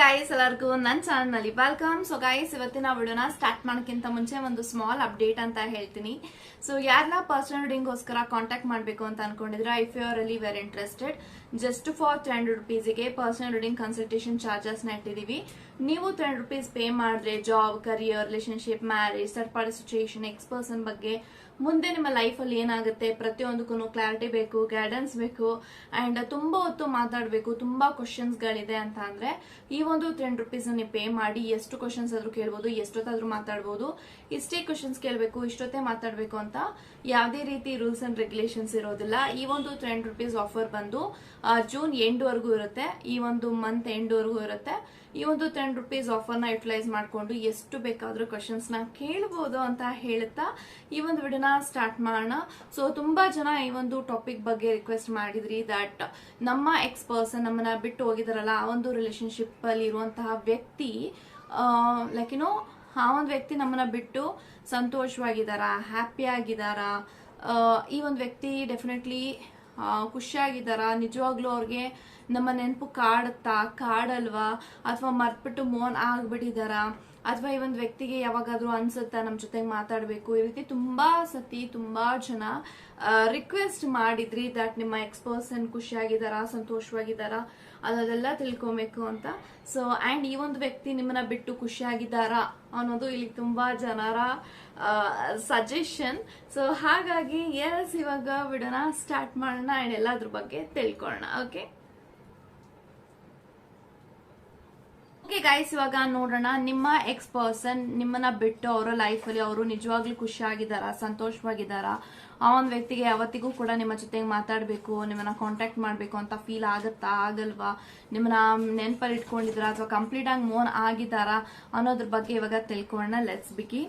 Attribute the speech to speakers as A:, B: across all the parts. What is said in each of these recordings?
A: Guys ಎಲ್ಲರಿಗೂ ನನ್ನ ಚಾನಲ್ನಲ್ಲಿ ವೆಲ್ಕಮ್ ಸೊ ಗಾಯ್ಸ್ ಇವತ್ತಿನ ವಿಡಿಯೋನ ಸ್ಟಾರ್ಟ್ ಮಾಡೋಕ್ಕಿಂತ ಮುಂಚೆ ಒಂದು ಸ್ಮಾಲ್ ಅಪ್ಡೇಟ್ ಅಂತ ಹೇಳ್ತೀನಿ. ಸೊ ಯಾರನ್ನ ಪರ್ಸನಲ್ ರೀಡಿಂಗ್ಗೋಸ್ಕರ ಕಾಂಟ್ಯಾಕ್ಟ್ ಮಾಡಬೇಕು ಅಂತ ಅನ್ಕೊಂಡಿದ್ರೆ ಐ ಯು ಆರ್ ಅಲ್ಲಿ very interested just for three hundred ರುಪೀಸಿಗೆ personal reading consultation ಚಾರ್ಜಸ್ನ ಇಟ್ಟಿದ್ದೀವಿ ನೀವು ತ್ರೀ ಹಂಡ್ರೆಡ್ ರುಪೀಸ್ ಪೇ ಮಾಡಿದ್ರೆ job career relationship marriage third situation ex person ಬಗ್ಗೆ ಮುಂದೆ ನಿಮ್ಮ ಲೈಫಲ್ಲಿ ಏನಾಗುತ್ತೆ? ಪ್ರತಿಯೊಂದಕ್ಕೂ ಕ್ಲಾರಿಟಿ ಬೇಕು ಗೈಡೆನ್ಸ್ ಬೇಕು ಅಂಡ್ ತುಂಬಾ ಹೊತ್ತು ಮಾತಾಡಬೇಕು, ತುಂಬಾ ಕ್ವಶನ್ಸ್ ಗಳಿದೆ ಅಂತ ಅಂದ್ರೆ, ಈ ಒಂದು ಟೆನ್ ರುಪೀಸ್ ನೀವು ಪೇ ಮಾಡಿ, ಎಷ್ಟು ಕ್ವಶನ್ಸ್ ಆದ್ರೂ ಕೇಳ್ಬೋದು, ಎಷ್ಟೊತ್ತಾದ್ರೂ ಮಾತಾಡ್ಬೋದು, ಇಷ್ಟೇ ಕ್ವಶನ್ಸ್ ಕೇಳಬೇಕು, ಇಷ್ಟೊತ್ತೇ ಮಾತಾಡಬೇಕು ಅಂತ ಯಾವುದೇ ರೀತಿ ರೂಲ್ಸ್ ಅಂಡ್ ರೆಗ್ಯುಲೇಷನ್ಸ್ ಇರೋದಿಲ್ಲ. ಈ ಒಂದು ಟೆನ್ ರುಪೀಸ್ ಆಫರ್ ಬಂದು ಜೂನ್ ಎಂಡ್ವರೆಗೂ ಇರುತ್ತೆ. ಈ ಒಂದು ಮಂತ್ ಎಂಡ್ವರೆಗೂ ಇರುತ್ತೆ. ಈ ಒಂದು ಟೆನ್ ರುಪೀಸ್ ಆಫರ್ನ ಯುಟಿಲೈಸ್ ಮಾಡಿಕೊಂಡು ಎಷ್ಟು ಬೇಕಾದರೂ ಕ್ವಶನ್ಸ್ನ ಕೇಳ್ಬೋದು ಅಂತ ಹೇಳ್ತಾ ಈ ಒಂದು ವಿಡಿಯೋನ ಸ್ಟಾರ್ಟ್ ಮಾಡೋಣ. ಸೊ ತುಂಬ ಜನ ಈ ಒಂದು ಟಾಪಿಕ್ ಬಗ್ಗೆ ರಿಕ್ವೆಸ್ಟ್ ಮಾಡಿದ್ರಿ ದಟ್ ನಮ್ಮ ಎಕ್ಸ್ ಪರ್ಸನ್ ನಮ್ಮನ್ನ ಬಿಟ್ಟು ಹೋಗಿದಾರಲ್ಲ, ಆ ಒಂದು ರಿಲೇಶನ್ಶಿಪ್ ಅಲ್ಲಿ ಇರುವಂತಹ ವ್ಯಕ್ತಿ ಲೈಕ್ ಏನೋ ಆ ಒಂದು ವ್ಯಕ್ತಿ ನಮ್ಮನ್ನ ಬಿಟ್ಟು ಸಂತೋಷವಾಗಿದಾರ ಹ್ಯಾಪಿ ಈ ಒಂದು ವ್ಯಕ್ತಿ ಡೆಫಿನೆಟ್ಲಿ ಖುಷಿಯಾಗಿದ್ದಾರ ನಿಜವಾಗ್ಲೂ ಅವ್ರಿಗೆ ನಮ್ಮ ನೆನಪು ಕಾಡುತ್ತಾ, ಕಾಡಲ್ವಾ? ಅಥವಾ ಮರ್ತ್ಬಿಟ್ಟು ಮೋನ್ ಆಗ್ಬಿಟ್ಟಿದಾರ? ಅಥವಾ ಈ ಒಂದು ವ್ಯಕ್ತಿಗೆ ಯಾವಾಗಾದ್ರೂ ಅನ್ಸುತ್ತಾ ನಮ್ಮ ಜೊತೆಗೆ ಮಾತಾಡಬೇಕು? ಈ ರೀತಿ ತುಂಬಾ ಸತಿ ತುಂಬಾ ಜನ ರಿಕ್ವೆಸ್ಟ್ ಮಾಡಿದ್ರಿ ದಟ್ ನಿಮ್ಮ ಎಕ್ಸ್ ಪರ್ಸನ್ ಖುಷಿಯಾಗಿದ್ದಾರಾ ಸಂತೋಷವಾಗಿದ್ದಾರಾ ಅನ್ನೋದೆಲ್ಲ ತಿಳ್ಕೊಬೇಕು ಅಂತ. ಸೊ ಆ್ಯಂಡ್ ಈ ಒಂದು ವ್ಯಕ್ತಿ ನಿಮ್ಮನ್ನ ಬಿಟ್ಟು ಖುಷಿಯಾಗಿದ್ದಾರಾ ಅನ್ನೋದು ಇಲ್ಲಿ ತುಂಬಾ ಜನರ ಸಜೆಷನ್ ಸೊ ಹಾಗಾಗಿ ಎಸ್ ಇವಾಗ ಬಿಡೋಣ ಸ್ಟಾರ್ಟ್ ಮಾಡೋಣ ಆ್ಯಂಡ್ ಎಲ್ಲದ್ರ ಬಗ್ಗೆ ತಿಳ್ಕೊಳ್ಳೋಣ ಓಕೆ ಓಕೆ ಗೈಸ್ ಇವಾಗ ನೋಡೋಣ. ನಿಮ್ಮ ಎಕ್ಸ್ ಪರ್ಸನ್ ನಿಮ್ಮನ್ನ ಬಿಟ್ಟು ಅವರ ಲೈಫಲ್ಲಿ ಅವರು ನಿಜವಾಗ್ಲೂ ಖುಷಿಯಾಗಿದ್ದಾರಾ? ಸಂತೋಷವಾಗಿದ್ದಾರಾ? ಆ ಒಂದು ವ್ಯಕ್ತಿಗೆ ಯಾವತ್ತಿಗೂ ಕೂಡ ನಿಮ್ಮ ಜೊತೆಗೆ ಮಾತಾಡಬೇಕು, ನಿಮ್ಮನ್ನ ಕಾಂಟ್ಯಾಕ್ಟ್ ಮಾಡಬೇಕು ಅಂತ ಫೀಲ್ ಆಗುತ್ತಾ, ಆಗಲ್ವಾ? ನಿಮ್ಮನ್ನ ನೆನಪಲ್ಲಿ ಇಟ್ಕೊಂಡಿದ್ದೀರಾ ಅಥವಾ ಕಂಪ್ಲೀಟ್ ಆಗಿ ಮೋನ್ ಆಗಿದ್ದಾರಾ ಅನ್ನೋದ್ರ ಬಗ್ಗೆ ಇವಾಗ ತಿಳ್ಕೊಳ್ಳೋಣ. ಲೆಟ್ಸ್ ಬಿಗಿ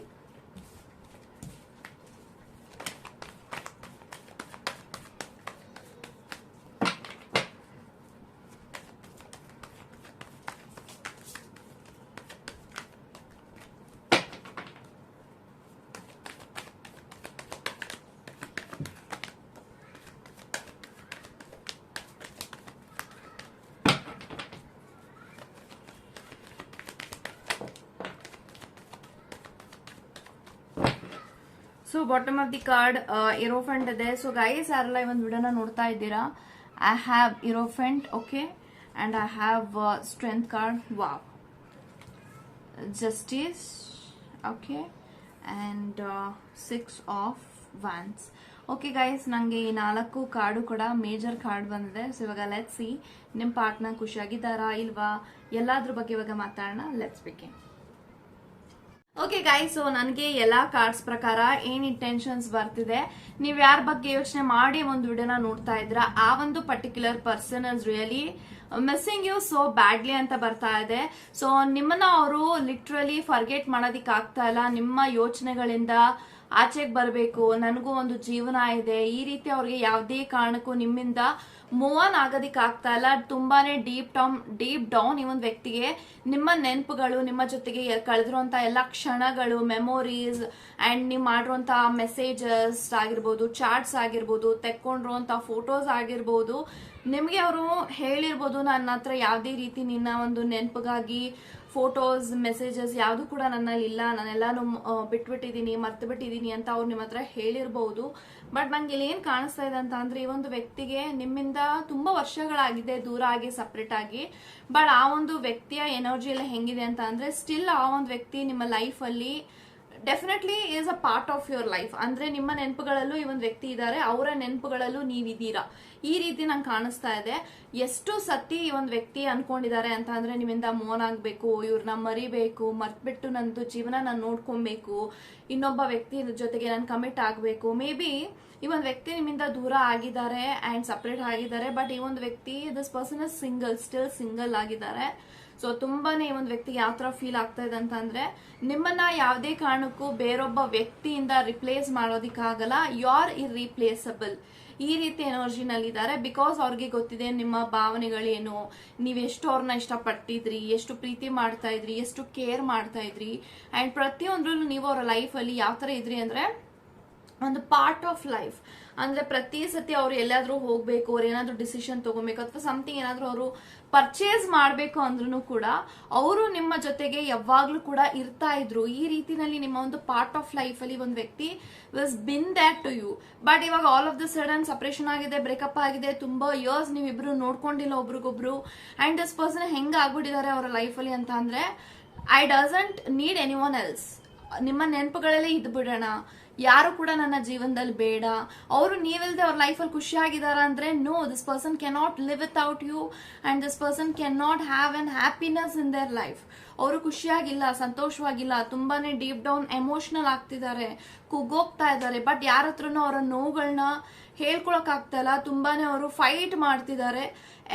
A: so bottom of the card hierophant ಇದೆ. ಸೊ ಗೈಸ್ ಯಾರೆಲ್ಲ ಈ ಒಂದು ವಿಡಿಯೋನ ನೋಡ್ತಾ ಇದ್ದೀರಾ? I have hierophant okay and I have strength card wow justice okay and six of wands okay guys ನನಗೆ ಈ ನಾಲ್ಕು ಕಾರ್ಡು ಕೂಡ ಮೇಜರ್ ಕಾರ್ಡ್ ಬಂದಿದೆ. ಸೊ ಇವಾಗ ಲೆಟ್ಸಿ ನಿಮ್ಮ ಪಾರ್ಟ್ನರ್ ಖುಷಿಯಾಗಿದ್ದಾರಾ? ಇಲ್ವಾ? ಎಲ್ಲಾದ್ರ ಬಗ್ಗೆ ಇವಾಗ ಮಾತಾಡೋಣ. Let's begin okay guys so ನನಗೆ ಎಲ್ಲಾ ಕಾರ್ಡ್ಸ್ ಪ್ರಕಾರ ಏನ್ ಇಂಟೆನ್ಷನ್ಸ್ ಬರ್ತಿದೆ, ನೀವು ಯಾರ ಬಗ್ಗೆ ಯೋಚನೆ ಮಾಡಿ ಒಂದು ವಿಡಿಯೋನ ನೋಡ್ತಾ ಇದ್ರ, ಆ ಒಂದು particular person is really missing you so badly ಅಂತ ಬರ್ತಾ ಇದೆ. ಸೊ ನಿಮ್ಮನ್ನ ಅವರು ಲಿಟ್ರಲಿ ಫರ್ಗೆಟ್ ಮಾಡೋದಿಕ್ ಆಗ್ತಾ ಇಲ್ಲ. ನಿಮ್ಮ ಯೋಚನೆಗಳಿಂದ ಆಚೆಗೆ ಬರಬೇಕು, ನನಗೂ ಒಂದು ಜೀವನ ಇದೆ, ಈ ರೀತಿ ಅವ್ರಿಗೆ ಯಾವುದೇ ಕಾರಣಕ್ಕೂ ನಿಮ್ಮಿಂದ ಮೂವ್ ಆನ್ ಆಗೋದಿಕ್ ಆಗ್ತಾ ಇಲ್ಲ. ತುಂಬಾನೇ ಡೀಪ್ ಡೌನ್ ಡೀಪ್ ಡೌನ್ ಈ ಒಂದು ವ್ಯಕ್ತಿಗೆ ನಿಮ್ಮ ನೆನಪುಗಳು, ನಿಮ್ಮ ಜೊತೆಗೆ ಕಳೆದಿರುವಂತ ಎಲ್ಲ ಕ್ಷಣಗಳು ಮೆಮೊರೀಸ್ ಅಂಡ್ ನೀವು ಮಾಡಿರುವಂತ ಮೆಸೇಜಸ್ ಆಗಿರ್ಬೋದು ಚಾಟ್ಸ್ ಆಗಿರ್ಬೋದು ತೆಕ್ಕೊಂಡಿರುವಂತ ಫೋಟೋಸ್ ಆಗಿರ್ಬೋದು, ನಿಮಗೆ ಅವರು ಹೇಳಿರ್ಬೋದು ನನ್ನ ಹತ್ರ ಯಾವುದೇ ರೀತಿ ನಿನ್ನ ಒಂದು ನೆನಪಿಗಾಗಿ ಫೋಟೋಸ್ ಮೆಸೇಜಸ್ ಯಾವುದು ಕೂಡ ನನ್ನಲ್ಲಿ ಇಲ್ಲ. ನಾನೆಲ್ಲಾನು ಬಿಟ್ಬಿಟ್ಟಿದ್ದೀನಿ ಮರ್ತು ಬಿಟ್ಟಿದ್ದೀನಿ ಅಂತ ಅವ್ರು ನಿಮ್ಮ ಹತ್ರ ಹೇಳಿರ್ಬೋದು. ಬಟ್ ನಂಗೆ ಇಲ್ಲಿ ಏನು ಕಾಣಿಸ್ತಾ ಇದೆ ಅಂತ ಅಂದ್ರೆ ಈ ಒಂದು ವ್ಯಕ್ತಿಗೆ ನಿಮ್ಮಿಂದ ತುಂಬಾ ವರ್ಷಗಳಾಗಿದೆ ದೂರ ಆಗಿ ಸಪ್ರೇಟ್ ಆಗಿ. ಬಟ್ ಆ ಒಂದು ವ್ಯಕ್ತಿಯ ಎನರ್ಜಿ ಎಲ್ಲ ಹೆಂಗಿದೆ ಅಂತ ಅಂದ್ರೆ ಸ್ಟಿಲ್ ಆ ಒಂದು ವ್ಯಕ್ತಿ ನಿಮ್ಮ ಲೈಫಲ್ಲಿ definitely is a part of your life ಅಂದ್ರೆ ನಿಮ್ಮ ನೆನಪುಗಳಲ್ಲೂ ಈ ಒಂದು ವ್ಯಕ್ತಿ ಇದ್ದಾರೆ. ಅವರ ನೆನಪುಗಳಲ್ಲೂ ನೀವಿದ್ದೀರಾ? ಈ ರೀತಿ ನಂಗೆ ಕಾಣಿಸ್ತಾ ಇದೆ. ಎಷ್ಟು ಸತಿ ಈ ಒಂದು ವ್ಯಕ್ತಿ ಅನ್ಕೊಂಡಿದ್ದಾರೆ ಅಂತ ಅಂದ್ರೆ ನಿಮ್ಮಿಂದ ಮೋನ್ ಆಗ್ಬೇಕು ಇವ್ರನ್ನ ಮರಿಬೇಕು, ಮರ್ತ್ಬಿಟ್ಟು ನಂದು ಜೀವನ ನಾನು ನೋಡ್ಕೊಬೇಕು, ಇನ್ನೊಬ್ಬ ವ್ಯಕ್ತಿ ಜೊತೆಗೆ ನಾನು ಕಮಿಟ್ ಆಗಬೇಕು. ಮೇ ಬಿ ಈ ಒಂದು ವ್ಯಕ್ತಿ ನಿಮ್ಮಿಂದ ದೂರ ಆಗಿದ್ದಾರೆ ಆ್ಯಂಡ್ ಸಪ್ರೇಟ್ ಆಗಿದ್ದಾರೆ ಬಟ್ ಈ ಒಂದು ವ್ಯಕ್ತಿ this person is single still single ಆಗಿದ್ದಾರೆ. ಸೊ ತುಂಬಾನೇ ಈ ಒಂದು ವ್ಯಕ್ತಿಗೆ ಯಾವ ತರ ಫೀಲ್ ಆಗ್ತಾ ಇದೆ ಅಂತ ಅಂದ್ರೆ, ನಿಮ್ಮನ್ನ ಯಾವುದೇ ಕಾರಣಕ್ಕೂ ಬೇರೊಬ್ಬ ವ್ಯಕ್ತಿಯಿಂದ ರಿಪ್ಲೇಸ್ ಮಾಡೋದಿಕ್ಕಾಗಲ್ಲ. ಯು ಆರ್ ಇರ್ರಿಪ್ಲೇಸಬಲ್ ಈ ರೀತಿ ಎನರ್ಜಿನಲ್ಲಿ ಇದ್ದಾರೆ ಬಿಕಾಸ್ ಅವ್ರಿಗೆ ಗೊತ್ತಿದೆ ನಿಮ್ಮ ಭಾವನೆಗಳೇನು. ನೀವು ಎಷ್ಟು ಅವ್ರನ್ನ ಇಷ್ಟಪಟ್ಟಿದ್ರಿ, ಎಷ್ಟು ಪ್ರೀತಿ ಮಾಡ್ತಾ ಇದ್ರಿ, ಎಷ್ಟು ಕೇರ್ ಮಾಡ್ತಾ ಇದ್ರಿ. ಅಂಡ್ ಪ್ರತಿಯೊಂದ್ರಲ್ಲೂ ನೀವು ಅವರ ಲೈಫಲ್ಲಿ ಯಾವ ತರ ಇದ್ರಿ ಅಂದ್ರೆ, ಒಂದು ಪಾರ್ಟ್ ಆಫ್ ಲೈಫ್ ಅಂದ್ರೆ ಪ್ರತಿ ಸತಿ ಅವ್ರು ಎಲ್ಲಾದ್ರೂ ಹೋಗ್ಬೇಕು, ಅವ್ರು ಏನಾದ್ರು ಡಿಸಿಷನ್ ತಗೋಬೇಕು ಅಥವಾ ಸಮಥಿಂಗ್ ಏನಾದ್ರು ಅವರು ಪರ್ಚೇಸ್ ಮಾಡ್ಬೇಕು ಅಂದ್ರೂ ಕೂಡ ಅವರು ನಿಮ್ಮ ಜೊತೆಗೆ ಯಾವಾಗ್ಲೂ ಕೂಡ ಇರ್ತಾ ಇದ್ರು. ಈ ರೀತಿನಲ್ಲಿ ನಿಮ್ಮ ಒಂದು ಪಾರ್ಟ್ ಆಫ್ ಲೈಫ್ ಅಲ್ಲಿ ಒಂದು ವ್ಯಕ್ತಿ was been that to you but ಇವಾಗ all of the sudden separation ಆಗಿದೆ ಬ್ರೇಕಪ್ ಆಗಿದೆ, ತುಂಬಾ ಇಯರ್ಸ್ ನೀವಿಬ್ರು ನೋಡ್ಕೊಂಡಿಲ್ಲ ಒಬ್ರಿಗೊಬ್ರು. ಅಂಡ್ ದಿಸ್ ಪರ್ಸನ್ ಹೆಂಗ್ ಆಗ್ಬಿಟ್ಟಿದ್ದಾರೆ ಅವರ ಲೈಫಲ್ಲಿ ಅಂತ ಅಂದ್ರೆ I doesn't need anyone else ನಿಮ್ಮ ನೆನಪುಗಳಲ್ಲೇ ಇದ್ದು ಬಿಡೋಣ ಯಾರು ಕೂಡ ನನ್ನ ಜೀವನದಲ್ಲಿ ಬೇಡ. ಅವರು ನೀವಿಲ್ಲದೆ ಅವ್ರ ಲೈಫಲ್ಲಿ ಖುಷಿಯಾಗಿದ್ದಾರೆ ಅಂದರೆ no this person cannot not live without you and this person can not have an happiness in their life ಅವರು ಖುಷಿಯಾಗಿಲ್ಲ, ಸಂತೋಷವಾಗಿಲ್ಲ ತುಂಬಾ ಡೀಪ್ ಡೌನ್ ಎಮೋಷ್ನಲ್ ಆಗ್ತಿದ್ದಾರೆ, ಕುಗ್ಗೋಗ್ತಾ ಇದ್ದಾರೆ ಬಟ್ ಯಾರ ಹತ್ರನೂ ಅವರ ನೋವುಗಳನ್ನ ಹೇಳ್ಕೊಳಕ್ ಆಗ್ತಾ ಇಲ್ಲ ತುಂಬಾನೇ ಅವರು ಫೈಟ್ ಮಾಡ್ತಿದ್ದಾರೆ.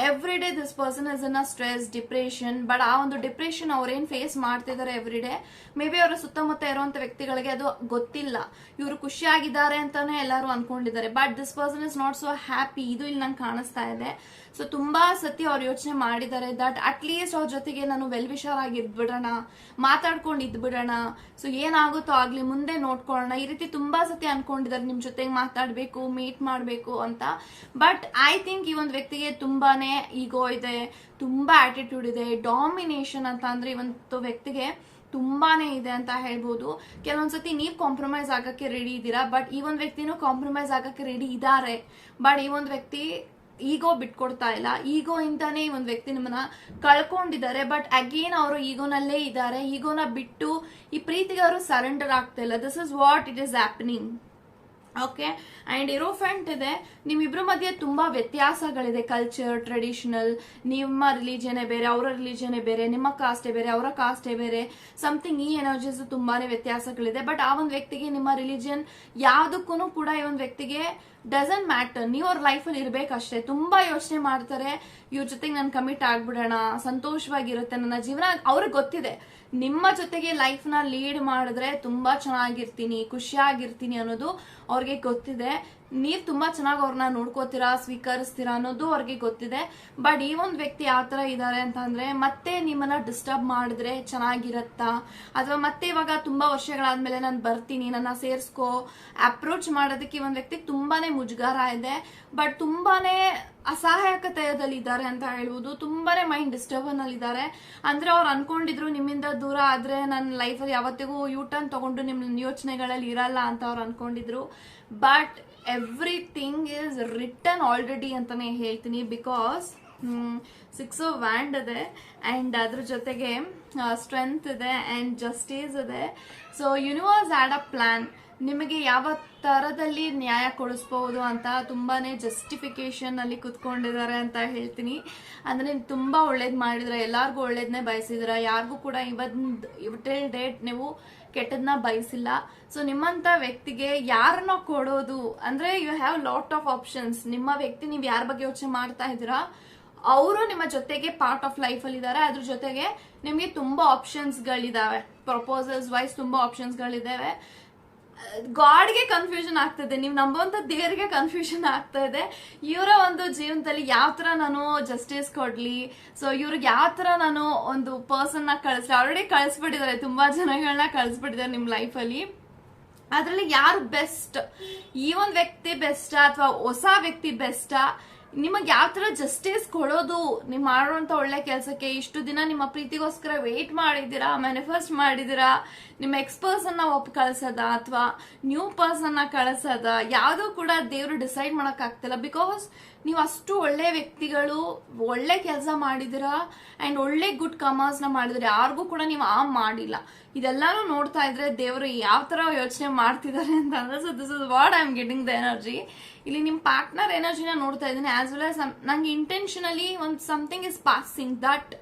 A: Every day this person is in a stress depression but ಆ ಒಂದು ಡಿಪ್ರೆಷನ್ ಅವ್ರೇನ್ ಫೇಸ್ ಮಾಡ್ತಿದ್ದಾರೆ ಎವ್ರಿ ಡೇ ಮೇ ಬಿ ಅವರ ಸುತ್ತಮುತ್ತ ಇರುವಂತ ವ್ಯಕ್ತಿಗಳಿಗೆ ಅದು ಗೊತ್ತಿಲ್ಲ. ಇವರು ಖುಷಿಯಾಗಿದ್ದಾರೆ ಅಂತಾನೆ ಎಲ್ಲರೂ ಅನ್ಕೊಂಡಿದ್ದಾರೆ. But this person is not so happy ಇದು ಇಲ್ಲಿ ನಂಗೆ ಕಾಣಿಸ್ತಾ ಇದೆ. ಸೊ ತುಂಬಾ ಸತಿ ಅವ್ರು ಯೋಚನೆ ಮಾಡಿದ್ದಾರೆ ದಟ್ ಅಟ್ ಲೀಸ್ಟ್ ಅವ್ರ ಜೊತೆಗೆ ನಾನು ವೆಲ್ ಆಗಿ ಇದ್ಬಿಡೋಣ, ಮಾತಾಡ್ಕೊಂಡು ಇದ್ಬಿಡೋಣ. ಸೊ ಏನಾಗುತ್ತೋ ಆಗ್ಲಿ ಮುಂದೆ ನೋಡ್ಕೊಳ್ಳೋಣ. ಈ ರೀತಿ ತುಂಬಾ ಸತಿ ಅನ್ಕೊಂಡಿದ್ದಾರೆ. ನಿಮ್ ಜೊತೆಗೆ ಮಾತಾಡ್ಬೇಕು ಮೀಟ್ ಮಾಡ್ಬೇಕು ಅಂತ. ಬಟ್ ಐ ಥಿಂಕ್ ಈ ಒಂದು ವ್ಯಕ್ತಿಗೆ ತುಂಬಾನೇ ಈಗೋ ಇದೆ, ತುಂಬಾ ಆಟಿಟ್ಯೂಡ್ ಇದೆ ಡಾಮಿನೇಷನ್ ಅಂತ ಅಂದ್ರೆ ಒಂದು ವ್ಯಕ್ತಿಗೆ ತುಂಬಾನೇ ಇದೆ ಅಂತ ಹೇಳ್ಬೋದು. ಕೆಲವೊಂದ್ಸತಿ ನೀವು ಕಾಂಪ್ರಮೈಸ್ ಆಗಕ್ಕೆ ರೆಡಿ ಇದ್ದೀರಾ ಬಟ್ ಈ ಒಂದು ವ್ಯಕ್ತಿನೂ ಕಾಂಪ್ರಮೈಸ್ ಆಗಕ್ಕೆ ರೆಡಿ ಇದ್ದಾರೆ. ಬಟ್ ಈ ಒಂದು ವ್ಯಕ್ತಿ ಈಗೋ ಬಿಟ್ಕೊಡ್ತಾ ಇಲ್ಲ. ಈಗೋ ಇಂತಾನೆ ಈ ಒಂದು ವ್ಯಕ್ತಿ ನಿಮ್ಮನ್ನ ಕಳ್ಕೊಂಡಿದ್ದಾರೆ. ಬಟ್ ಅಗೇನ್ ಅವರು ಈಗೋನಲ್ಲೇ ಇದ್ದಾರೆ. ಈಗೋನ ಬಿಟ್ಟು ಈ ಪ್ರೀತಿಗೆ ಅವರು ಸರೆಂಡರ್ ಆಗ್ತಾ ಇಲ್ಲ. This is what it is happening okay and hierophant ಇದೆ. ನಿಮ್ಮಿಬ್ರ ಮಧ್ಯೆ ತುಂಬಾ ವ್ಯತ್ಯಾಸಗಳಿದೆ. ಕಲ್ಚರ್ ಟ್ರೆಡಿಷನಲ್ ನಿಮ್ಮ ರಿಲಿಜನೇ ಬೇರೆ, ಅವರ ರಿಲಿಜನೇ ಬೇರೆ, ನಿಮ್ಮ ಕಾಸ್ಟೇ ಬೇರೆ, ಅವರ ಕಾಸ್ಟೇ ಬೇರೆ. ಸಮಥಿಂಗ್ ಈ ಎನರ್ಜೀಸ್ ತುಂಬಾನೇ ವ್ಯತ್ಯಾಸಗಳಿದೆ. ಬಟ್ ಆ ಒಂದು ವ್ಯಕ್ತಿಗೆ ನಿಮ್ಮ ರಿಲಿಜನ್ ಯಾವುದಕ್ಕೂ ಕೂಡ ಈ ಒಂದು ವ್ಯಕ್ತಿಗೆ ಡಸಂಟ್ ಮ್ಯಾಟರ್ ನೀವು ಅವ್ರ ಲೈಫಲ್ಲಿ ಇರಬೇಕಷ್ಟೇ. ತುಂಬಾ ಯೋಚನೆ ಮಾಡ್ತಾರೆ. ಇವ್ರ ಜೊತೆಗೆ ನಾನು ಕಮಿಟ್ ಆಗ್ಬಿಡೋಣ, ಸಂತೋಷವಾಗಿರುತ್ತೆ. ನನ್ನ ಜೀವನ ಅವ್ರಿಗೆ ಗೊತ್ತಿದೆ. ನಿಮ್ಮ ಜೊತೆಗೆ ಲೈಫ್ನ ಲೀಡ್ ಮಾಡಿದ್ರೆ ತುಂಬಾ ಚೆನ್ನಾಗಿರ್ತೀನಿ, ಖುಷಿಯಾಗಿರ್ತೀನಿ ಅನ್ನೋದು ಅವ್ರಿಗೆ ಗೊತ್ತಿದೆ. ನೀವ್ ತುಂಬಾ ಚೆನ್ನಾಗಿ ಅವ್ರನ್ನ ನೋಡ್ಕೋತೀರಾ, ಸ್ವೀಕರಿಸ್ತೀರಾ ಅನ್ನೋದು ಅವ್ರಿಗೆ ಗೊತ್ತಿದೆ. ಬಟ್ ಈ ಒಂದು ವ್ಯಕ್ತಿ ಯಾವ ತರ ಇದ್ದಾರೆ ಅಂತ ಅಂದ್ರೆ, ಮತ್ತೆ ನಿಮ್ಮನ್ನ ಡಿಸ್ಟರ್ಬ್ ಮಾಡಿದ್ರೆ ಚೆನ್ನಾಗಿರತ್ತಾ? ಅಥವಾ ಮತ್ತೆ ಇವಾಗ ತುಂಬಾ ವರ್ಷಗಳಾದ್ಮೇಲೆ ನಾನು ಬರ್ತೀನಿ, ನನ್ನ ಸೇರ್ಸ್ಕೋ ಅಪ್ರೋಚ್ ಮಾಡೋದಕ್ಕೆ ಈ ಒಂದು ವ್ಯಕ್ತಿ ತುಂಬಾನೇ ಮುಜುಗಾರ ಇದೆ. ಬಟ್ ತುಂಬಾನೇ ಅಸಹಾಯಕತೆಯಲ್ಲಿ ಇದ್ದಾರೆ ಅಂತ ಹೇಳ್ಬೋದು. ತುಂಬಾನೇ ಮೈಂಡ್ ಡಿಸ್ಟರ್ಬನ್ ಅಲ್ಲಿ ಇದ್ದಾರೆ ಅಂದ್ರೆ ಅವ್ರು ಅನ್ಕೊಂಡಿದ್ರು ನಿಮ್ಮಿಂದ ದೂರ ಆದ್ರೆ ನನ್ನ ಲೈಫಲ್ಲಿ ಯಾವತ್ತಿಗೂ ಯೂ ಟರ್ನ್ ತಗೊಂಡು ನಿಮ್ಮ ಯೋಚನೆಗಳಲ್ಲಿ ಇರಲ್ಲ ಅಂತ ಅವ್ರು ಅನ್ಕೊಂಡಿದ್ರು. But everything is return already ಅಂತಾನೆ ಹೇಳ್ತೀನಿ. ಬಿಕಾಸ್ ಸಿಕ್ಸ್ ವ್ಯಾಂಡ್ ಇದೆ. ಅಂಡ್ ಅದ್ರ ಜೊತೆಗೆ ಸ್ಟ್ರೆಂತ್ ಇದೆ. ಅಂಡ್ ಜಸ್ಟಿಸ್ ಇದೆ. So universe add a plan ನಿಮಗೆ ಯಾವ ತರದಲ್ಲಿ ನ್ಯಾಯ ಕೊಡಿಸ್ಬಹುದು ಅಂತ ತುಂಬಾನೇ ಜಸ್ಟಿಫಿಕೇಶನ್ ಅಲ್ಲಿ ಕುತ್ಕೊಂಡಿದ್ದಾರೆ ಅಂತ ಹೇಳ್ತೀನಿ. ಅಂದ್ರೆ ತುಂಬಾ ಒಳ್ಳೇದ್ ಮಾಡಿದ್ರೆ, ಎಲ್ಲಾರ್ಗೂ ಒಳ್ಳೇದನ್ನೇ ಬಯಸಿದ್ರ, ಯಾರಿಗೂ ಕೂಡ ಇವತ್ತು ಟಿಲ್ ಡೇಟ್ ನೀವು ಕೆಟ್ಟದನ್ನ ಬಯಸಿಲ್ಲ. ಸೊ ನಿಮ್ಮಂತ ವ್ಯಕ್ತಿಗೆ ಯಾರನ್ನ ಕೊಡೋದು? ಅಂದ್ರೆ you have lot of options ನಿಮ್ಮ ವ್ಯಕ್ತಿ ನೀವು ಯಾರ ಬಗ್ಗೆ ಯೋಚನೆ ಮಾಡ್ತಾ ಇದ್ದೀರಾ? ಅವರು ನಿಮ್ಮ ಜೊತೆಗೆ ಪಾರ್ಟ್ ಆಫ್ ಲೈಫ್ ಅಲ್ಲಿ ಇದ್ದಾರೆ. ಅದ್ರ ಜೊತೆಗೆ ನಿಮಗೆ ತುಂಬಾ ಆಪ್ಷನ್ಸ್ ಗಳಿದಾವೆ. ಪ್ರಪೋಸಲ್ಸ್ ವೈಸ್ ತುಂಬಾ ಆಪ್ಷನ್ಸ್ ಗಳಿದಾವೆ. ಗಾಡ್ಗೆ ಕನ್ಫ್ಯೂಷನ್ ಆಗ್ತದೆ. ನೀವು ನಂಬುವಂತ ದೇವರಿಗೆ ಕನ್ಫ್ಯೂಷನ್ ಆಗ್ತಾ ಇದೆ. ಇವರ ಒಂದು ಜೀವನದಲ್ಲಿ ಯಾವ ತರ ನಾನು ಜಸ್ಟಿಸ್ ಕೊಡ್ಲಿ? ಸೊ ಇವ್ರಿಗೆ ಯಾವ ತರ ನಾನು ಒಂದು ಪರ್ಸನ್ನ ಕಳಿಸ್ಲಿ? ಆಲ್ರೆಡಿ ಕಳಿಸ್ಬಿಟ್ಟಿದ್ದಾರೆ. ತುಂಬಾ ಜನಗಳನ್ನ ಕಳಿಸ್ಬಿಟ್ಟಿದ್ದಾರೆ ನಿಮ್ ಲೈಫಲ್ಲಿ ಅದರಲ್ಲಿ ಯಾರು ಬೆಸ್ಟ್ ಈ ಒಂದು ವ್ಯಕ್ತಿ ಬೆಸ್ಟಾ ಅಥವಾ ಹೊಸ ವ್ಯಕ್ತಿ ಬೆಸ್ಟಾ ನಿಮಗೆ ಯಾವ ತರ ಜಸ್ಟಿಸ್ ಕೊಡೋದು? ನೀವು ಮಾಡುವಂತ ಒಳ್ಳೆ ಕೆಲಸಕ್ಕೆ ಇಷ್ಟು ದಿನ ನಿಮ್ಮ ಪ್ರೀತಿಗೋಸ್ಕರ ವೇಟ್ ಮಾಡಿದ್ದೀರಾ? ಮ್ಯಾನಿಫೆಸ್ಟ್ ಮಾಡಿದ್ದೀರಾ? ನಿಮ್ಮ ಎಕ್ಸ್ ಪರ್ಸನ್ ಒಪ್ಪು ಕಳ್ಸದ? ಅಥವಾ ನ್ಯೂ ಪರ್ಸನ್ ಕಳ್ಸದ? ಯಾವುದೂ ಕೂಡ ದೇವರು ಡಿಸೈಡ್ ಮಾಡಕ್ ಆಗ್ತಿಲ್ಲ. ಬಿಕಾಸ್ ನೀವು ಅಷ್ಟು ಒಳ್ಳೆ ವ್ಯಕ್ತಿಗಳು, ಒಳ್ಳೆ ಕೆಲಸ ಮಾಡಿದಿರ ಅಂಡ್ ಒಳ್ಳೆ ಗುಡ್ ಕಮರ್ಸ್ನ ಮಾಡಿದ್ರೆ ಯಾರಿಗೂ ಕೂಡ ನೀವು ಆ ಮಾಡಿಲ್ಲ. ಇದೆಲ್ಲಾನು ನೋಡ್ತಾ ಇದ್ರೆ ದೇವರು ಯಾವ ತರ ಯೋಚನೆ ಮಾಡ್ತಿದ್ದಾರೆ ಅಂತ ಅಂದ್ರೆ so this is what I am getting the energy ಇಲ್ಲಿ ನಿಮ್ ಪಾರ್ಟ್ನರ್ ಎನರ್ಜಿನ ನೋಡ್ತಾ ಇದ್ದೀನಿ ಆಸ್ ವೆಲ್ ಆಸ್ ನಂಗೆ ಇಂಟೆನ್ಷನಲಿ ಒಂದು ಸಮಥಿಂಗ್ ಇಸ್ ಪಾಸಿಂಗ್ ದಟ್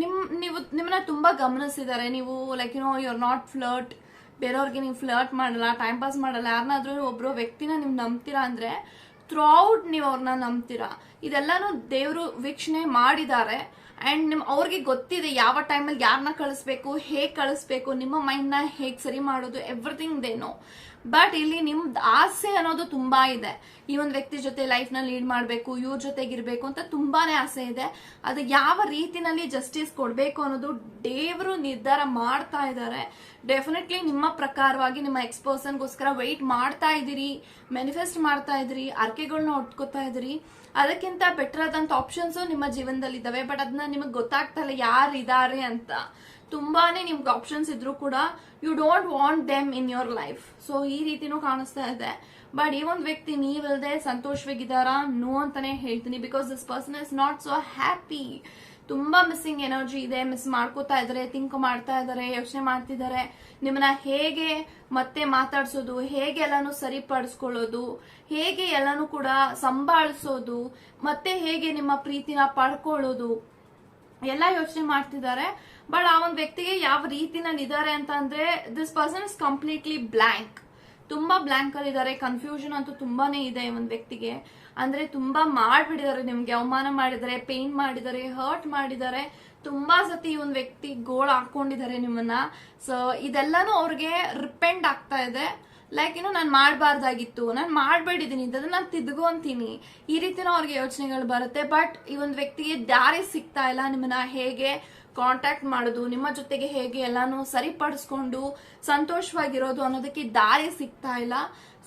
A: ನಿಮ್, ನೀವು, ನಿಮ್ಮನ್ನ ತುಂಬಾ ಗಮನಿಸಿದ್ದಾರೆ. ನೀವು like you know you are not flirt ಬೇರೆಯವ್ರಿಗೆ ನೀವು ಫ್ಲರ್ಟ್ ಮಾಡಲ್ಲ ಟೈಮ್ ಪಾಸ್ ಮಾಡಲ್ಲ. ಯಾರನ್ನಾದ್ರೂ ಒಬ್ಬರು ವ್ಯಕ್ತಿನ ನೀವು ನಂಬ್ತೀರಾ ಅಂದ್ರೆ ಥ್ರೂ ಔಟ್ ನೀವು ಅವ್ರನ್ನ ನಂಬ್ತೀರಾ? ಇದೆಲ್ಲಾನು ದೇವರು ವೀಕ್ಷಣೆ ಮಾಡಿದ್ದಾರೆ. ಅಂಡ್ ನಿಮ್, ಅವ್ರಿಗೆ ಗೊತ್ತಿದೆ ಯಾವ ಟೈಮಲ್ಲಿ ಯಾರನ್ನ ಕಳಿಸ್ಬೇಕು, ಹೇಗೆ ಕಳಿಸ್ಬೇಕು, ನಿಮ್ಮ ಮೈಂಡ್ನ ಹೇಗೆ ಸರಿ ಮಾಡೋದು ಎವ್ರಿಥಿಂಗ್ ದೇ ನೋ ಬಟ್ ಇಲ್ಲಿ ನಿಮ್ದು ಆಸೆ ಅನ್ನೋದು ತುಂಬಾ ಇದೆ. ಈ ಒಂದು ವ್ಯಕ್ತಿ ಜೊತೆ ಲೈಫ್ನ ಲೀಡ್ ಮಾಡಬೇಕು, ಇವ್ರ ಜೊತೆಗಿರ್ಬೇಕು ಅಂತ ತುಂಬಾನೇ ಆಸೆ ಇದೆ. ಅದು ಯಾವ ರೀತಿನಲ್ಲಿ ಜಸ್ಟಿಸ್ ಕೊಡಬೇಕು ಅನ್ನೋದು ದೇವರು ನಿರ್ಧಾರ ಮಾಡ್ತಾ ಇದ್ದಾರೆ ಡೆಫಿನೆಟ್ಲಿ ನಿಮ್ಮ ಪ್ರಕಾರವಾಗಿ ನಿಮ್ಮ ಎಕ್ಸ್ ಪರ್ಸನ್ಗೋಸ್ಕರ ವೆಯ್ಟ್ ಮಾಡ್ತಾ ಇದ್ದೀರಿ ಮ್ಯಾನಿಫೆಸ್ಟ್ ಮಾಡ್ತಾ ಇದ್ದೀರಿ ಅರ್ಕೆಗಳನ್ನ ಹೊಟ್ಕೋತಾ ಇದ್ದೀರಿ. ಅದಕ್ಕಿಂತ ಬೆಟರ್ ಆದಂತ ಆಪ್ಷನ್ಸ್ ನಿಮ್ಮ ಜೀವನದಲ್ಲಿ ಇದಾವೆ ಬಟ್ ಅದನ್ನ ನಿಮಗೆ ಗೊತ್ತಾಗ್ತಾ ಇಲ್ಲ ಯಾರು ಇದ್ದಾರೆ ಅಂತ. ತುಂಬಾನೇ ನಿಮ್ಗೆ ಆಪ್ಷನ್ಸ್ ಇದ್ರು ಕೂಡ you don't want them in your life so ಈ ರೀತಿನೂ ಕಾಣಿಸ್ತಾ ಇದೆ. ಬಟ್ ಈ ಒಂದು ವ್ಯಕ್ತಿ ನೀವಿಲ್ದೆ ಸಂತೋಷವಾಗಿದ್ದಾರಾ? ನೋ ಅಂತಾನೆ ಹೇಳ್ತೀನಿ. Because this person is not so happy ತುಂಬಾ ಮಿಸ್ಸಿಂಗ್ ಎನರ್ಜಿ ಇದೆ. ಮಿಸ್ ಮಾಡ್ಕೋತಾ ಇದಾರೆ ಥಿಂಕ್ ಮಾಡ್ತಾ ಇದಾರೆ, ಯೋಚನೆ ಮಾಡ್ತಿದ್ದಾರೆ ನಿಮ್ಮನ್ನ ಹೇಗೆ ಮತ್ತೆ ಮಾತಾಡ್ಸೋದು? ಹೇಗೆ ಎಲ್ಲಾನು ಸರಿಪಡಿಸ್ಕೊಳ್ಳೋದು? ಹೇಗೆ ಎಲ್ಲಾನು ಕೂಡ ಸಂಭಾಳಿಸೋದು? ಮತ್ತೆ ಹೇಗೆ ನಿಮ್ಮ ಪ್ರೀತಿನ ಪಡ್ಕೊಳ್ಳೋದು ಎಲ್ಲ ಯೋಚನೆ ಮಾಡ್ತಿದ್ದಾರೆ. ಬಟ್ ಆ ಒಂದು ವ್ಯಕ್ತಿಗೆ ಯಾವ ರೀತಿನಲ್ಲಿ ಇದ್ದಾರೆ ಅಂತ ಅಂದ್ರೆ this person is completely blank ತುಂಬಾ ಬ್ಲ್ಯಾಂಕ್ ಅಲ್ಲಿ ಇದ್ದಾರೆ. ಕನ್ಫ್ಯೂಷನ್ ಅಂತೂ ತುಂಬಾನೇ ಇದೆ ಈ ಒಂದು ವ್ಯಕ್ತಿಗೆ. ಅಂದ್ರೆ ತುಂಬಾ ಮಾಡ್ಬಿಟ್ಟಿದ್ದಾರೆ ನಿಮ್ಗೆ. ಅವಮಾನ ಮಾಡಿದ್ದಾರೆ ಪೇನ್ ಮಾಡಿದ್ದಾರೆ ಹರ್ಟ್ ಮಾಡಿದ್ದಾರೆ. ತುಂಬಾ ಸತಿ ಈ ಒಂದು ವ್ಯಕ್ತಿ ಗೋಳ್ ಹಾಕೊಂಡಿದ್ದಾರೆ ನಿಮ್ಮನ್ನ. ಸೊ ಇದೆಲ್ಲಾನು ಅವ್ರಿಗೆ ರಿಪೆಂಡ್ ಆಗ್ತಾ ಇದೆ. ಲೈಕ್ ಇನ್ನು ನಾನು ಮಾಡಬಾರ್ದಾಗಿತ್ತು. ನಾನು ಮಾಡಬೇಡಿದ್ದೀನಿ ಅದನ್ನ ನಾನು ತಿದ್ಕೊಂತೀನಿ ಈ ರೀತಿನೂ ಅವ್ರಿಗೆ ಯೋಚನೆಗಳು ಬರುತ್ತೆ. ಬಟ್ ಈ ಒಂದು ವ್ಯಕ್ತಿಗೆ ದಾರಿ ಸಿಗ್ತಾ ಇಲ್ಲ. ನಿಮ್ಮನ್ನ ಹೇಗೆ ಕಾಂಟ್ಯಾಕ್ಟ್ ಮಾಡೋದು? ನಿಮ್ಮ ಜೊತೆಗೆ ಹೇಗೆ ಎಲ್ಲಾನು ಸರಿಪಡಿಸ್ಕೊಂಡು ಸಂತೋಷವಾಗಿರೋದು ಅನ್ನೋದಕ್ಕೆ ದಾರಿ ಸಿಗ್ತಾ ಇಲ್ಲ.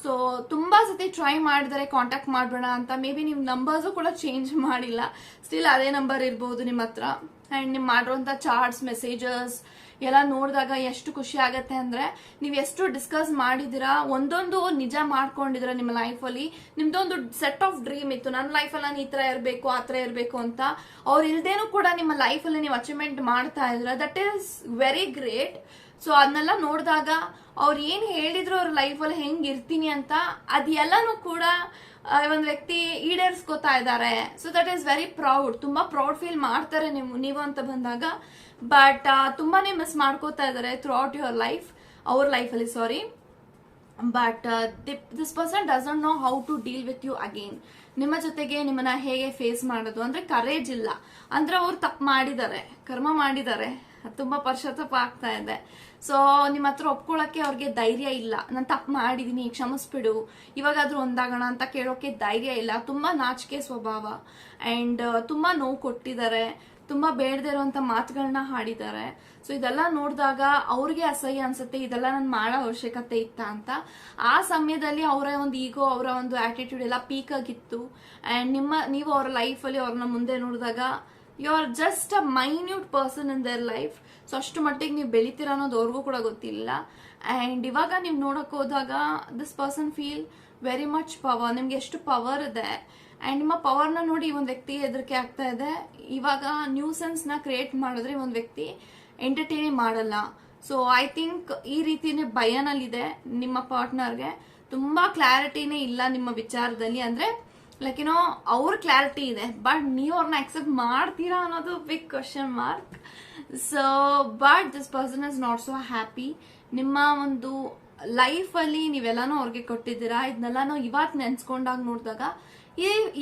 A: ಸೊ ತುಂಬಾ ಸತಿ ಟ್ರೈ ಮಾಡಿದರೆ ಕಾಂಟ್ಯಾಕ್ಟ್ ಮಾಡೋಣ ಅಂತ. ಮೇ ಬಿ ನಿಮ್ಮ ನಂಬರ್ಸು ಕೂಡ ಚೇಂಜ್ ಮಾಡಿಲ್ಲ. ಸ್ಟಿಲ್ ಅದೇ ನಂಬರ್ ಇರ್ಬೋದು ನಿಮ್ಮ ಹತ್ರ. ಆ್ಯಂಡ್ ನೀವು ಮಾಡಿರೋಂಥ ಚಾರ್ಟ್ಸ್ ಮೆಸೇಜಸ್ ಎಲ್ಲ ನೋಡಿದಾಗ ಎಷ್ಟು ಖುಷಿ ಆಗತ್ತೆ ಅಂದ್ರೆ, ನೀವು ಎಷ್ಟು ಡಿಸ್ಕಸ್ ಮಾಡಿದಿರಾ ಒಂದೊಂದು ನಿಜ ಮಾಡ್ಕೊಂಡಿದ್ರ ನಿಮ್ಮ ಲೈಫಲ್ಲಿ ನಿಮ್ದೊಂದು ಸೆಟ್ ಆಫ್ ಡ್ರೀಮ್ ಇತ್ತು. ನನ್ನ ಲೈಫಲ್ಲಿ ನಾನು ಈ ತರ ಇರಬೇಕು, ಆ ತರ ಇರಬೇಕು ಅಂತ. ಅವ್ರು ಇಲ್ದೇನು ಕೂಡ ನಿಮ್ಮ ಲೈಫಲ್ಲಿ ನೀವು ಅಚೀವ್ಮೆಂಟ್ ಮಾಡ್ತಾ ಇದ್ರ that is very great so ಅದನ್ನೆಲ್ಲ ನೋಡಿದಾಗ ಅವ್ರು ಏನು ಹೇಳಿದ್ರು ಅವ್ರ ಲೈಫಲ್ಲಿ ಹೆಂಗೆ ಇರ್ತೀನಿ ಅಂತ ಅದೆಲ್ಲನೂ ಕೂಡ ಒಂದು ವ್ಯಕ್ತಿ ಈಡೇರಿಸ್ಕೋತಾ ಇದ್ದಾರೆ. So that is very proud ತುಂಬಾ ಪ್ರೌಡ್ ಫೀಲ್ ಮಾಡ್ತಾರೆ ನೀವು ನೀವು ಅಂತ ಬಂದಾಗ. ಬಟ್ ತುಂಬಾನೇ ಮಿಸ್ ಮಾಡ್ಕೋತಾ ಇದ್ದಾರೆ ಥ್ರೂ ಔಟ್ ಯುವರ್ ಲೈಫ್ ಅವ್ರ ಲೈಫಲ್ಲಿ sorry but this person doesn't know how to deal with you again ನಿಮ್ಮ ಜೊತೆಗೆ ನಿಮ್ಮನ್ನ ಹೇಗೆ ಫೇಸ್ ಮಾಡೋದು? ಅಂದ್ರೆ ಕರೇಜ್ ಇಲ್ಲ. ಅಂದ್ರೆ ಅವ್ರು ತಪ್ಪು ಮಾಡಿದ್ದಾರೆ, ಕರ್ಮ ಮಾಡಿದ್ದಾರೆ. ತುಂಬಾ ಪಶ್ಚಾತ್ತಾಪ ಆಗ್ತಾ ಇದೆ. ಸೊ ನಿಮ್ಮ ಹತ್ರ ಒಪ್ಕೊಳಕ್ಕೆ ಅವ್ರಿಗೆ ಧೈರ್ಯ ಇಲ್ಲ. ನಾನು ತಪ್ಪು ಮಾಡಿದೀನಿ, ಕ್ಷಮಿಸ್ಬಿಡು. ಇವಾಗಾದ್ರೂ ಒಂದಾಗೋಣ ಅಂತ ಕೇಳೋಕೆ ಧೈರ್ಯ ಇಲ್ಲ. ತುಂಬಾ ನಾಚಿಕೆ ಸ್ವಭಾವ. ಅಂಡ್ ತುಂಬಾ ನೋವು ಕೊಟ್ಟಿದ್ದಾರೆ. ತುಂಬಾ ಬೇಡದೇ ಇರುವಂತ ಮಾತುಗಳನ್ನ ಹಾಡಿದ್ದಾರೆ. ಸೊ ಇದೆಲ್ಲ ನೋಡಿದಾಗ ಅವ್ರಿಗೆ ಅಸಹ್ಯ ಅನ್ಸುತ್ತೆ. ಇದೆಲ್ಲ ನಾನು ಮಾಡೋ ಅವಶ್ಯಕತೆ ಇತ್ತ ಅಂತ. ಆ ಸಮಯದಲ್ಲಿ ಅವರ ಒಂದು ಈಗೋ ಅವರ ಒಂದು ಆಟಿಟ್ಯೂಡ್ ಎಲ್ಲ ಪೀಕ್ ಆಗಿತ್ತು. ಅಂಡ್ ನಿಮ್ಮ, ನೀವು ಅವರ ಲೈಫಲ್ಲಿ ಅವ್ರನ್ನ ಮುಂದೆ ನೋಡಿದಾಗ you are just a minute person in their life so ಅಷ್ಟು ಮಟ್ಟಿಗೆ ನೀವು ಬೆಳಿತೀರ ಅನ್ನೋದು ಅವ್ರಿಗೂ ಕೂಡ ಗೊತ್ತಿಲ್ಲ. ಆ್ಯಂಡ್ ಇವಾಗ ನೀವು ನೋಡಕ್ ಹೋದಾಗ this person feel very much power ನಿಮ್ಗೆ ಎಷ್ಟು ಪವರ್ ಇದೆ. ಆ್ಯಂಡ್ ನಿಮ್ಮ ಪವರ್ನ ನೋಡಿ ಒಂದು ವ್ಯಕ್ತಿ ಹೆದರಿಕೆ ಆಗ್ತಾ ಇದೆ. ಇವಾಗ ನ್ಯೂಸೆನ್ಸ್ನ ಕ್ರಿಯೇಟ್ ಮಾಡಿದ್ರೆ ಒಂದು ವ್ಯಕ್ತಿ ಎಂಟರ್ಟೈನ್ ಮಾಡಲ್ಲ. ಸೊ ಐ ಥಿಂಕ್ ಈ ರೀತಿನೇ ಭಯನಲ್ಲಿದೆ ನಿಮ್ಮ ಪಾರ್ಟ್ನರ್ಗೆ ತುಂಬಾ ಕ್ಲಾರಿಟಿನೇ ಇಲ್ಲ ನಿಮ್ಮ ವಿಚಾರದಲ್ಲಿ. ಅಂದ್ರೆ ಲೈಕ್ ಏನೋ ಅವ್ರ ಕ್ಲಾರಿಟಿ ಇದೆ ಬಟ್ ನೀವು ಅವ್ರನ್ನ ಎಕ್ಸೆಪ್ಟ್ ಮಾಡ್ತೀರಾ ಅನ್ನೋದು big question mark so but this person is not so happy ನಿಮ್ಮ ಒಂದು ಲೈಫಲ್ಲಿ ನೀವೆಲ್ಲಾನು ಅವ್ರಿಗೆ ಕೊಟ್ಟಿದ್ದೀರಾ? ಇದನ್ನೆಲ್ಲಾನು ಇವತ್ತು ನೆನ್ಸ್ಕೊಂಡಾಗ ನೋಡಿದಾಗ,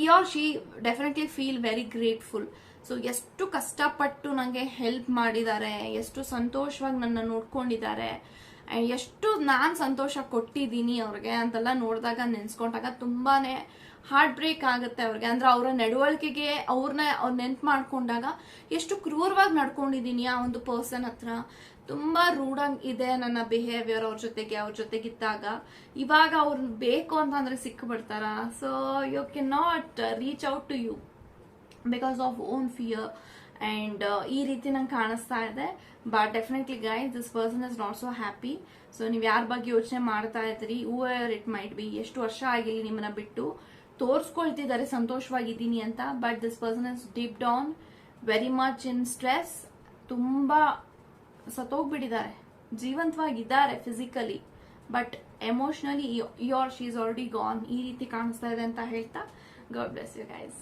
A: he or she definitely feel very grateful so ಎಷ್ಟು ಕಷ್ಟಪಟ್ಟು ನನಗೆ ಹೆಲ್ಪ್ ಮಾಡಿದ್ದಾರೆ, ಎಷ್ಟು ಸಂತೋಷವಾಗಿ ನನ್ನ ನೋಡ್ಕೊಂಡಿದ್ದಾರೆ ಆ್ಯಂಡ್ ಎಷ್ಟು ನಾನು ಸಂತೋಷ ಕೊಟ್ಟಿದ್ದೀನಿ ಅವ್ರಿಗೆ ಅಂತೆಲ್ಲ ನೋಡಿದಾಗ, ನೆನ್ಸ್ಕೊಂಡಾಗ ತುಂಬಾನೇ ಹಾರ್ಟ್ ಬ್ರೇಕ್ ಆಗುತ್ತೆ ಅವ್ರಿಗೆ. ಅಂದ್ರೆ ಅವರ ನಡವಳಿಕೆಗೆ ಅವ್ರನ್ನ ಅವ್ರು ನೆನ್ಪು ಮಾಡ್ಕೊಂಡಾಗ ಎಷ್ಟು ಕ್ರೂರವಾಗಿ ನಡ್ಕೊಂಡಿದ್ದೀನಿ ಆ ಒಂದು ಪರ್ಸನ್ ಹತ್ರ. ತುಂಬಾ ರೂಢಾಗಿ ಇದೆ ನನ್ನ ಬಿಹೇವಿಯರ್ ಅವ್ರ ಜೊತೆಗೆ, ಅವ್ರ ಜೊತೆಗಿದ್ದಾಗ. ಇವಾಗ ಅವ್ರ ಬೇಕು ಅಂತಂದ್ರೆ ಸಿಕ್ಕಿಬಿಡ್ತಾರ so you can not reach out to you because of own fear and ಈ ರೀತಿ ನಂಗೆ ಕಾಣಿಸ್ತಾ ಇದೆ. But definitely guys this person is not so happy so ನೀವು ಯಾರ ಬಗ್ಗೆ ಯೋಚನೆ ಮಾಡ್ತಾ ಇದ್ರಿ ಊರ್ ಇಟ್ ಮೈಟ್ ಬಿ ಎಷ್ಟು ವರ್ಷ ಆಗಿರಲಿ ನಿಮ್ಮನ್ನ ಬಿಟ್ಟು. ತೋರಿಸ್ಕೊಳ್ತಿದ್ದಾರೆ, ಸಂತೋಷವಾಗಿದ್ದೀನಿ ಅಂತ. But this person is deep down very much in stress ತುಂಬಾ ಸತ್ತೋಗ್ಬಿಟ್ಟಿದ್ದಾರೆ. ಜೀವಂತವಾಗಿದ್ದಾರೆ physically but emotionally your she is already gone ಈ ರೀತಿ ಕಾಣಿಸ್ತಾ ಇದೆ ಅಂತ ಹೇಳ್ತಾ. God bless you guys